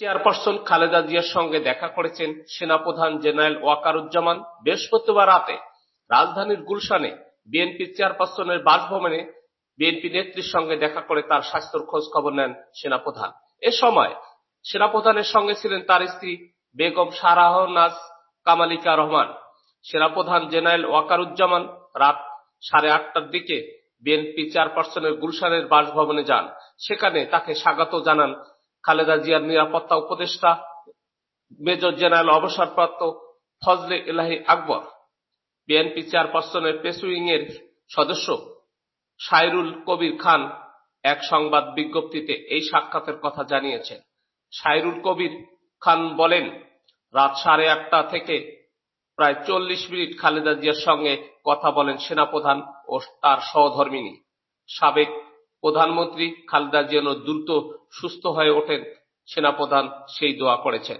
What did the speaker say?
Chairperson Khaleda জিয়ার সঙ্গে দেখা করেছেন সেনাপ্রধান জেনারেল ওয়াকারুজ্জামান বৃহস্পতিবার রাতে। রাজধানীর গুলশানে বিএনপি চেয়ারপারসনের বাসভবনে বিএনপি নেত্রীর সঙ্গে দেখা করে তার স্বাস্থ্যের খোঁজ খবর নেন সেনাপ্রধান। এ সময় সেনাপ্রধানের সঙ্গে ছিলেন তার স্ত্রী বেগম সারাহনাজ কামালিকা রহমান। সেনাপ্রধান জেনারেল ওয়াকারুজ্জামান রাত সাড়ে আটটার দিকে বিএনপি চেয়ারপারসনের গুলশানের বাসভবনে যান। সেখানে তাকে স্বাগত জানান খালেদা জিয়ার নিরাপত্তা উপদেষ্টা, মেজর জেনারেল অবসরপ্রাপ্ত ফজলে ইলাহি আকবর, বিএনপি চেয়ারপারসনের প্রেস উইং এর সদস্য সাইরুল কবির খান এক সংবাদ বিজ্ঞপ্তিতে এই সাক্ষাতের কথা জানিয়েছেন। সাইরুল কবির খান বলেন, রাত সাড়ে আটটা থেকে প্রায় চল্লিশ মিনিট খালেদা জিয়ার সঙ্গে কথা বলেন সেনাপ্রধান ও তার সহধর্মিনী। সাবেক প্রধানমন্ত্রী খালেদা যেন দ্রুত সুস্থ হয়ে ওঠেন। সেনাপ্রধান সেই দোয়া করেছেন।